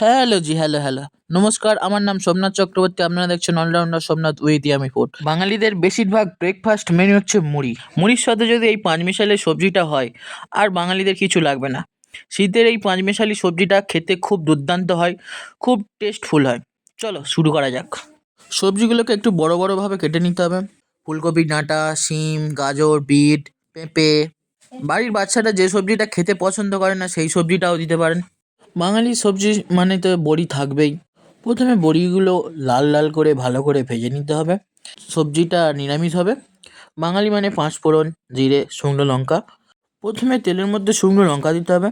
Hello জি, hello hello. নমস্কার, আমার নাম সোমনাথ চক্রবর্তী। আপনারা দেখছেন allrounder Somnath with yummy food বাঙালিদের বেশিরভাগ ব্রেকফাস্ট মেনু হচ্ছে মুড়ি। মুড়ির সাথে যদি এই পাঁচমিশালি সবজিটা হয়, আর বাঙালিদের কিছু লাগবে না। শীতের এই পাঁচমিশালি সবজিটা খেতে খুব দুর্দান্ত হয়, খুব টেস্টফুল হয়। চলো, শুরু করা যাক। সবজিগুলোকে একটু বড় বড়োভাবে কেটে নিতে হবে। ফুলকপি, ডাঁটা, শিম, গাজর, বিট, পেঁপে। বাড়ির বাচ্চারা যে সবজিটা খেতে পছন্দ করে না, সেই সবজিটাও দিতে পারেন। বাঙালি সবজি মানে তো বড়ি থাকবেই। প্রথমে বড়িগুলো লাল লাল করে ভালো করে ভেজে নিতে হবে। সবজিটা নিরামিষ হবে। বাঙালি মানে পাঁচ ফোড়ন জিরে, শুকনো লঙ্কা। প্রথমে তেলের মধ্যে শুকনো লঙ্কা দিতে হবে।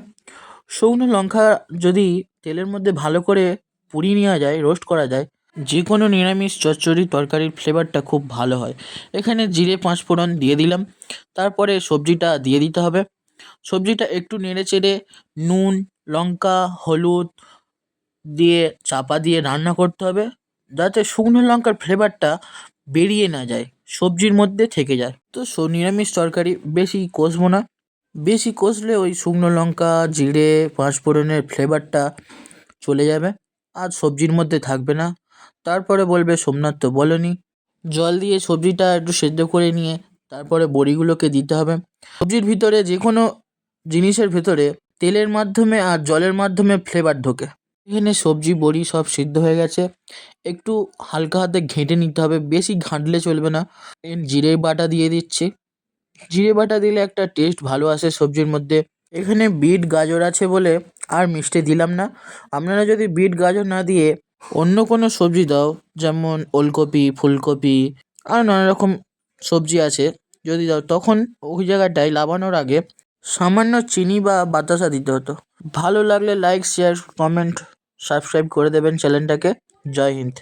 শুকনো লঙ্কা যদি তেলের মধ্যে ভালো করে পুড়িয়ে নেওয়া যায়, রোস্ট করা যায় যে কোনো নিরামিষ চচ্চড়ি তরকারির ফ্লেভারটা খুব ভালো হয়। এখানে জিরে পাঁচ ফোড়ন দিয়ে দিলাম। তারপরে সবজিটা দিয়ে দিতে হবে। সবজিটা একটু নেড়ে চেড়ে নুন লঙ্কা, হলুদ দিয়ে চাপা দিয়ে রান্না করতে হবে যাতে শুকনো লঙ্কার ফ্লেভারটা বেরিয়ে না যায়, সবজির মধ্যে থেকে যায়। তো নিরামিষ তরকারি বেশি কষবো না। বেশি কষলে ওই শুকনো লঙ্কা, জিরে, পাঁচফোড়নের ফ্লেভারটা চলে যাবে আর সবজির মধ্যে থাকবে না। তারপরে বলবে সোমনাথ তো বলেনি। জল দিয়ে সবজিটা একটু সেদ্ধ করে নিয়ে তারপরে বড়িগুলোকে দিতে হবে। সবজির ভিতরে যে কোনো জিনিসের ভেতরে তেলের মাধ্যমে আর জলের মাধ্যমে ফ্লেভার ঢোকে। এখানে সবজি, বড়ি সব সিদ্ধ হয়ে গেছে। একটু হালকা হাতে ঘেঁটে নিতে হবে, বেশি ঘাঁটলে চলবে না। জিরে বাটা দিয়ে দিচ্ছি। জিরে বাটা দিলে একটা টেস্ট ভালো আসে সবজির মধ্যে। এখানে বিট, গাজর আছে বলে আর মিষ্টি দিলাম না। আপনারা যদি বিট, গাজর না দিয়ে অন্য কোনো সবজি দাও, যেমন ওলকপি, ফুলকপি আর নানা রকম সবজি আছে, যদি দাও, তখন ওই জায়গাটায় লাবানোর আগে সামান্য চিনি বা বাতাসা দিতে হতো। ভালো লাগলে লাইক শেয়ার কমেন্ট সাবস্ক্রাইব করে দেবেন চ্যানেলটাকে জয় হিন্দ।